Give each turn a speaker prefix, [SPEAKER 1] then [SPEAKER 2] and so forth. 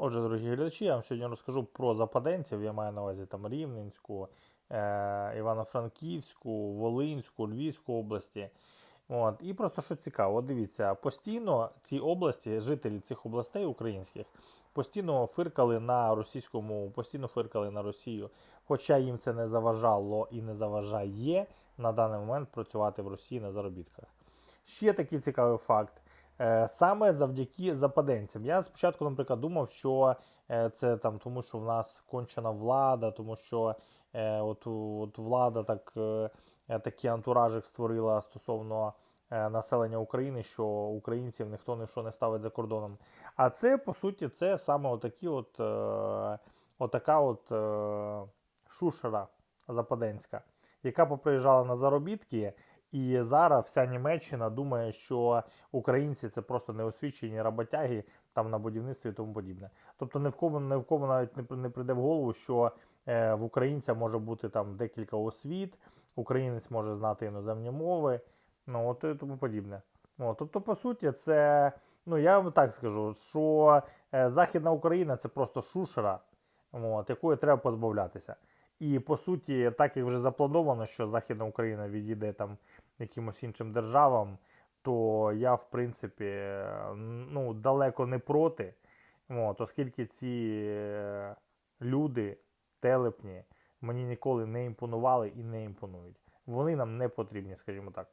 [SPEAKER 1] Отже, дорогі глядачі, я вам сьогодні розкажу про западенців. Я маю на увазі там Рівненську, е- Івано-Франківську, Волинську, Львівську області. От. І просто що цікаво, дивіться, постійно ці області, жителі цих областей українських, постійно фиркали на російську мову, постійно фиркали на Росію. Хоча їм це не заважало і не заважає на даний момент працювати в Росії на заробітках. Ще такий цікавий факт. Е, Саме завдяки западенцям. Я спочатку, наприклад, думав, що е, це там тому, що в нас кончена влада, тому що е, от, от влада так, такий антуражик створила стосовно населення України, що українців ніхто ні не ставить за кордоном. А це, по суті, це саме отакі от, отака от шушера западенська, яка поприїжджала на заробітки. І зараз вся Німеччина думає, що українці це просто неосвічені роботяги там на будівництві і тому подібне. Тобто ні в кому, ні в кому навіть не, не прийде в голову, що е, в українця може бути там декілька освіт, українець може знати іноземні мови, ну от і тому подібне. От, тобто, по суті, це, ну я вам так скажу, що е, Західна Україна це просто шушера, от, якої треба позбавлятися. І по суті, так як вже заплановано, що Західна Україна відійде там якимось іншим державам, то я, в принципі, ну, далеко не проти. От, оскільки ці е, люди, телепні, мені ніколи не імпонували і не імпонують. Вони нам не потрібні, скажімо так.